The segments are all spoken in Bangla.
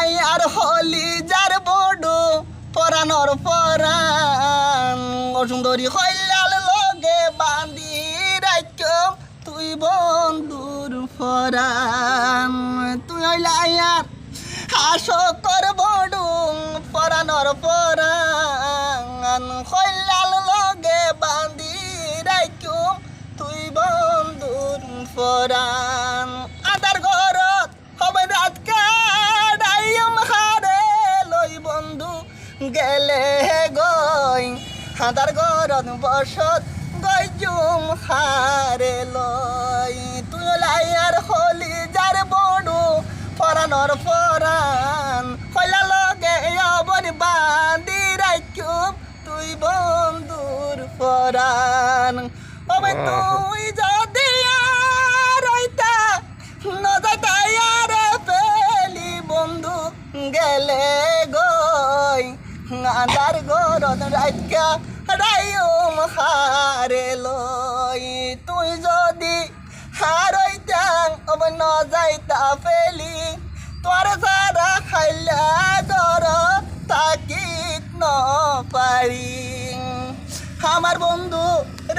লাই আর হলি যার বডু পরানোর পরান অসুন্দরী হইলাল লগে বান্ধি রাখম তুই বন্ধুর পরান তুই হইলাই আর হাসো কর বডু পরানোর পরান হইলাল লগে বান্ধি রাখম তুই বন্ধুর পরান গেলে গই হাদার ঘরত বসত গইজুম হারে লই। তুই আর হলি যার বড়ু পরানোর পরান হইলা লগে অবনি বান্ধি রাখুম তুই বন্ধুর পরান ওবে তুই গরদ রাজ্ঞা রাইম হারে লই। তুই যদি হারইতা ওবে নজাইতা পেলি তোর সারা খাইলা গর তাকিত ন পারি। আমার বন্ধু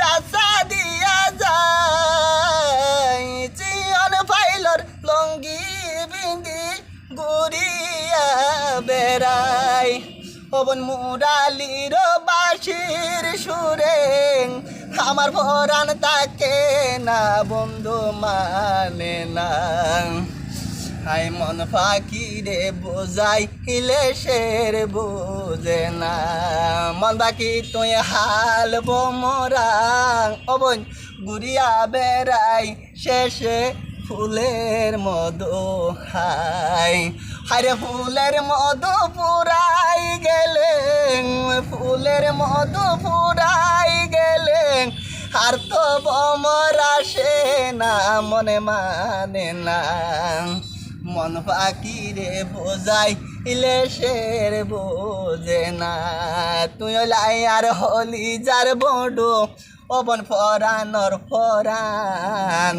রাস্তা দিয়া যায়, চিয়ন ফাইলর লঙ্গি বিন্দি গুড়িয়া বেড়াই অবন মুরালির বাসির সুরে, আমার ভরান তাকে না বন্ধু মানে না। হাই মন ফাঁকি রে বোঝাই ইলে শের বোঝে না। মন বাকি তুই হাল বোমরা অবন গুড়িয়া বেড়াই শেষে ফুলের মধু হাই হারে ফুলের মধু পুরাই গেলেন, ফুলের মধু পুরাই গেলেন। আর তো বমরা সে না, মনে মানে না। মন পাখি রে বোঝাই ইলে শের বোঝে না। তুই লাই আর হলি যার বড়ো অবন ফরানর ফরান।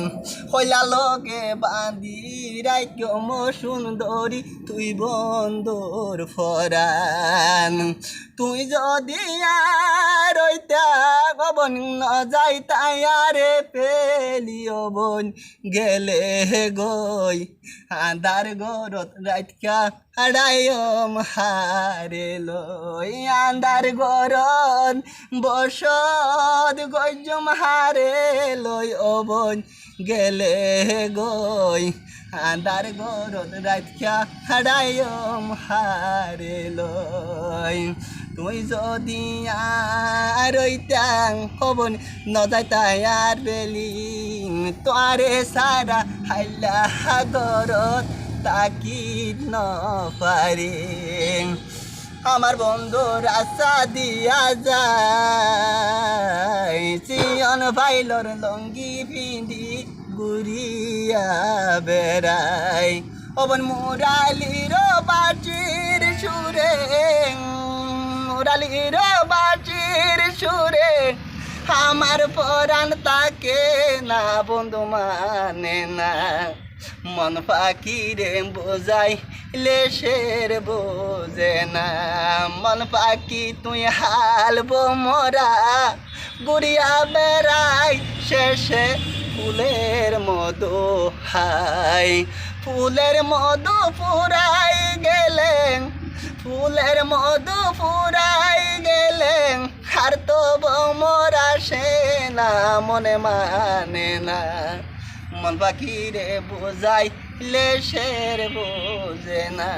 হইলা লগে বাঁধি রাইকম সুন্দরী তুই বন্ধুর ফরান। তুই যদি আর ওইটা গবন যাই, তাই আরে পেলি অবন গেলে গই। আদার গরত রাইতকা হারায়ম হারে লই। আন্দার গরত বসত গজম হারে লই অবন গেলে গই। আন্দার গরত রাইতকা হারায়ম হারে লই। তুই যদি আর ওইটাং হবন নজাইতাই আর বেলি, তোয়ারে সারা হাইলা গরত তাকি ন পারে। আমার বন্ধু রাস্তা দিয়া যায় ভাইলর লঙ্গি পিঁধি গুড়িয়া বেড়াই। অবন মুরালির বাটির সুরে, মুরালির বাটির সুরে, আমার পরাণ তাকে না বন্ধু মানে না। মন পাখি রে বোঝাই লেশের বোঝে না। মন পাখি তুই হালবো মোরা গুড়িয়া বেড়াই শেষে ফুলের মধু হাই। ফুলের মধু ফুরাই গেলেন, ফুলের মধু ফুরাই গেলেন। আর তো বমরা সে না, মনে মানে না। মন পাখি রে বোঝাই লেশের বোঝে না।